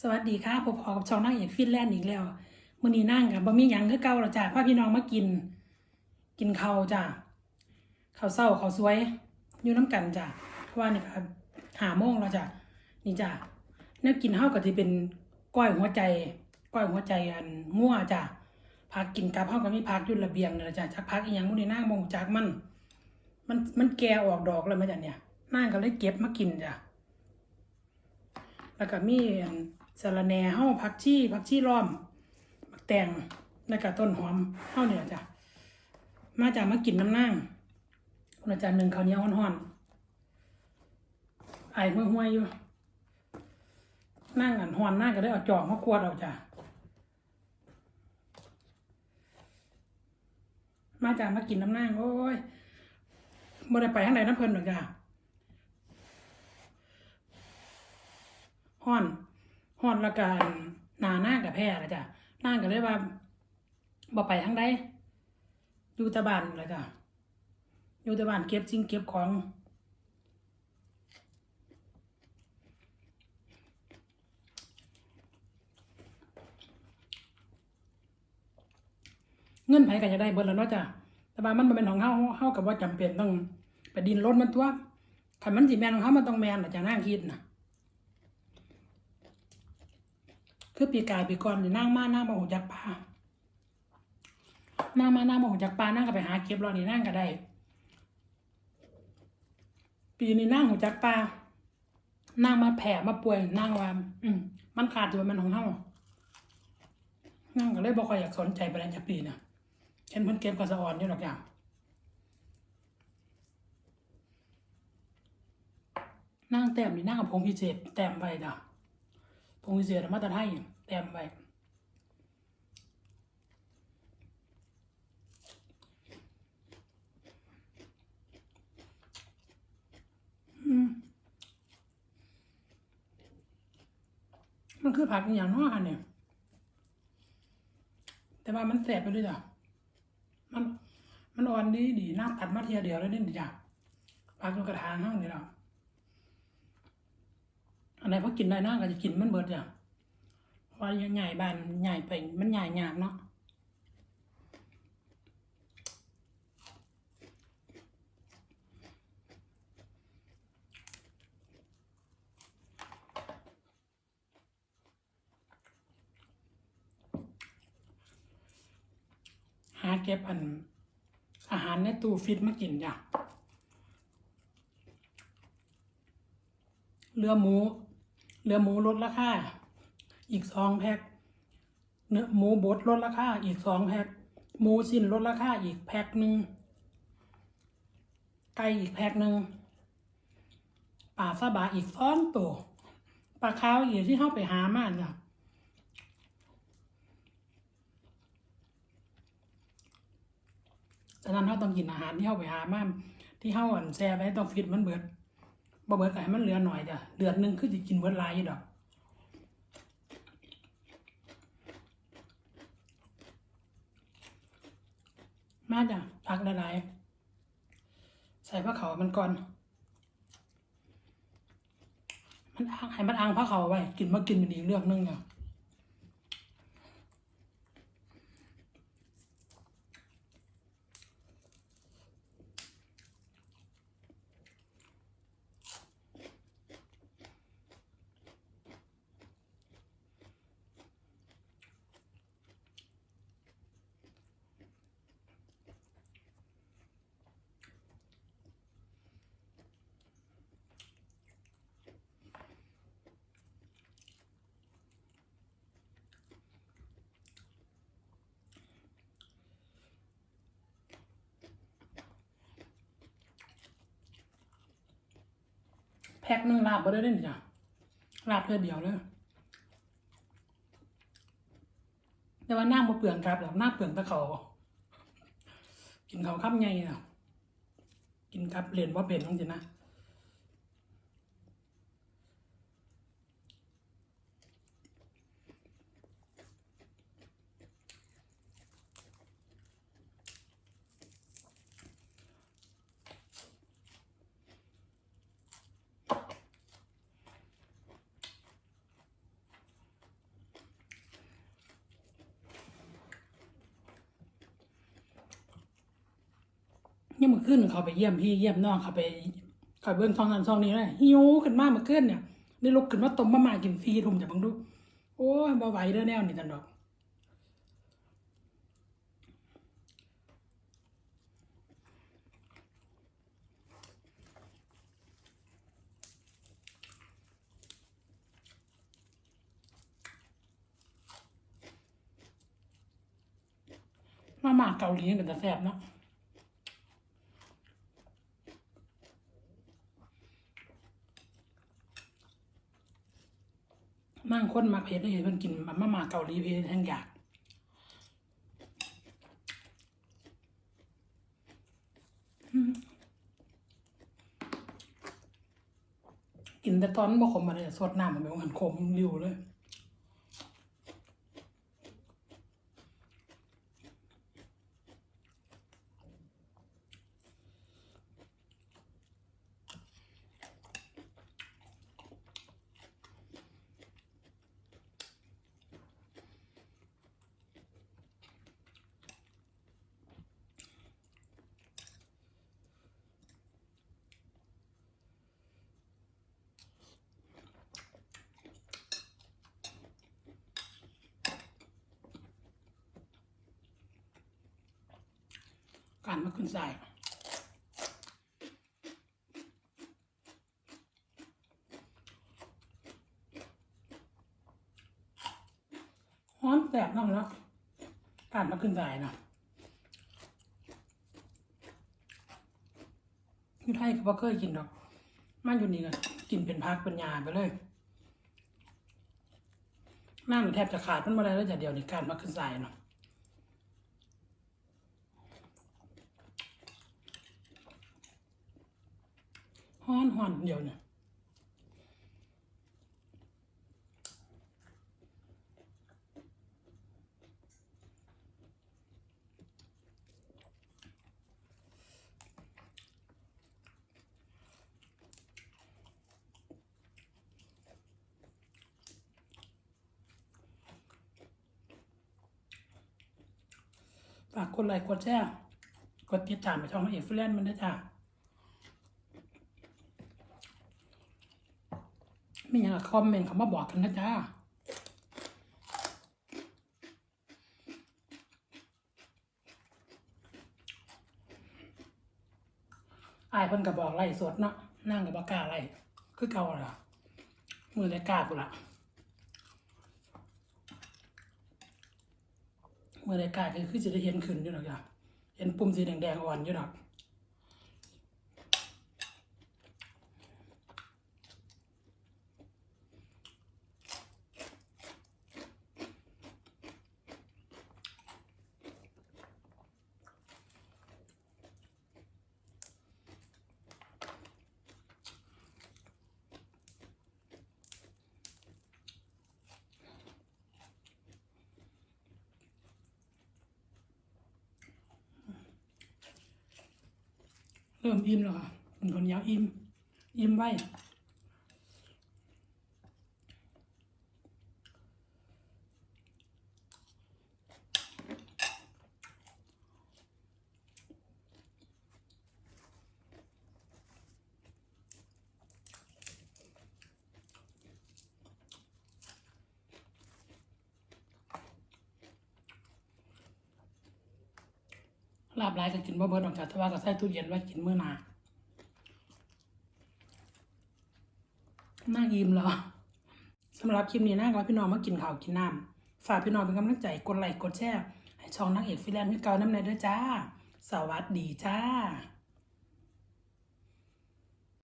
สวัสดีค่ะพบกับช่องนั่งเอกฟินแลนด์อีกแล้วมื้อนี้นั่งกับบะหมี่หยังคือเก่าแล้วจ้ะพาพี่น้องมากิน กินข้าวจ้ะข้าวเช้าข้าวสวยอยู่น้ำกันจ้ะเพราะว่านี่ก็หาโมงแล้วจ้ะนี่จ้ะแนวกินเฮาก็สิเป็นก้อยหัวใจ ก้อยหัวใจอันงัวจ้ะผักกินกับเฮาก็มีผักอยู่ระเบียงนี่ล่ะจ้ะจักผักอีหยังมื้อนี้นางบ่รู้จักมัน มันมันแก่ออกดอกแล้วมาจ้ะเนี่ยนางก็เลยเก็บมากินจ้ะแล้วก็มีอัน สะระแหน่เฮาผักชีผักชีล้อมผักแตงแล้วก็ต้นหอมเฮาเนี่ยจ้ะมาจากมากินน้ำนางคุณอาจารย์หนึ่งข้าวเนียวฮ้อนๆไอ้ห้วยห้วยๆอยู่ นั่งอันฮ้อนนั่งก็ได้เอาจอกมาขวดเอาจ้ะมาจากมากินน้ำนางโอ้ยบ่ได้ไปทางใดน้ำเพลินหรอกจ้ะฮ้อน อนแล้วก็หนาหน้ากับแพ้ละจ้ะนั่งก็เลยว่าบ่ไปทางใดอยู่ต่บ้านละจ้ะอยู่ต่บ้านเก็บสิ่งเก็บของเงินไผก็จะได้เบิดแล้วเนาะจ้ะ แต่ว่ามันเป็นของเฮาเฮาก็บ่จำเป็นต้องไปดินรนมันตัวคันมันสิแมนของเฮามันต้องแม่นล่ะจ้ะนางคิดน่ะ คือปีกายปีก่อนนี่นั่งมานั่งมาหูจักปลานั่งมานั่งมาหูจักปลานั่งก็ไปหาเก็บรอนี่นั่งก็ได้ ปีนี้นั่งหูจักปลานั่งมาแผ่มาป่วยนั่งว่า อืมมันขาดอยู่มันของเฮานั่งก็เลยบ่ค่อยอยากสนใจไปแล้วจากปีน่ะเห็นเพิ่นเก็บก็สะออนอยู่ดอกอย่างนั่งแต้มนี่นั่งกับพงพิเศษแต้มไว้จ้ะ พงวิเศษมาตรไทยแต้มไปมันคือผักอย่างน้ออันเนี่ย แต่ว่ามันแสบไปเลยจ้ะ มัน มันอ่อนดีดีน้ำตัดมาเทียเดียวแล้วนี่จ้ะผักอยู่กระถางห้องนี่เรา อันไหนพอกินได้น้าก็จะกินมันเบิดจ้ะว่าใหญ่บานใหญ่ไปมันใหญ่ยากเนาะหาเก็บอันอาหารในตู้ฟิตมากินจ้ะเรือหมู เรือหมูลดราคาอีกสองแพ็คเนื้อหมูบดลดราคาอีกสองแพ็คหมูสิ้นลดราคาอีกแพ็คหนึ่งไก่อีกแพ็คหนึ่งปลาซาบะอีกสองตัวปลาขาวอีกที่เข้าไปหามาเนี่ยฉะนั้นเขาต้องกินอาหารที่เข้าไปหามาที่เข้าอ่อนแซ่ไว้ต้องฟิตมันเบิด บ่เบิดก็ให้มันเหลือหน่อยจ้ะเดือนหนึ่งคือจะกินเบิดลายอยู่ดอกมาจ้ะผักหลายๆใส่ผ้าเขาวมันก่อน มันอ้างให้มันอ้างผ้าเขาวไว้ กินมากินเป็นอีกเรื่องนึงอะ แพ็คหนึ่งลาบบ่ได้เด่นจ้ะลาบเพื่อเดียวเลยแต่ว่าน้ามาเปลืองครับหรอหน้าเปลืองตะเขากินเขาข้ามไงอะกินครับเรียนว่าเป็นจริงๆนะ นี่มือขึ้นเขาไปเยี่ยมพี่เยี่ยมน้องเขาไปเขาเบิ้งทองนั้นทองนี้เลยหิวขึ้นมาเมื่อคืนเนี่ยได้ลุกขึ้นมาต้มมาม่ากินฟรีทุ่มจะบังดู โอ้ยบ่ไหวเด้อแนวนี่จันดอกมาม่าเกาหลีนี่เป็นตาแซ่บเนาะ นั่งคนมาเผ็ดได้เห็นเพิ่นกินมาม่าเกาหลีเผ็ดแห้งอยากกินแต่ตอนบ่ขมมาเลยสดน้ำมันเป็นหันขมริวเลย การมาขึ้นสายฮ้อนแสบนั่งแล้วการมาขึ้นสายนะอยู่ไทยก็บ่เคยกินดอกมาอยู่นี่ก็กินเป็นพักเป็นยาไปเลยนั่งแทบจะขาดมันมาได้แล้วจะเดียวในการมาขึ้นสายเนาะ ฮ้อนฮ้อนเดียวเนี่ยฝากกดไลค์กดแชร์กดติดตามไปช่องเอฟรีแลนมันด้วยจ้ามีอยางคอมเมนต์เขามาบอกกันนะจ๊ะอายเพิ่นก็บอกไล่สดเนาะนั่งกับบอกล้าไล่คือเก่าล่ะมือเลยกล้าปุละมือเลยกล้าก็คือจะได้เห็นขึ้นอยู่หรอกจ้ะเห็นปุ่มสีแดงๆอ่อนอยู่หรอก เริ่มอิ่มแล้วค่ะเป็นคนยาวอิ่ม อิ่มไว้ ลาบหลายก็กินบ่เบิดหรอกจ้ะแต่ว่าก็ใส่ตู้เย็นไว้กินมื้อหน้านั่งอิ่มเหรอสำหรับคลิปนี้นะก็ให้พี่น้องมากินข้าวกินน้ำฝากพี่น้องเป็นกำลังใจกดไลค์กดแชร์ให้ช่องนักเอกฟิแลนด์พี่เก่าน้ำในด้วยจ้า สวัสดีจ้า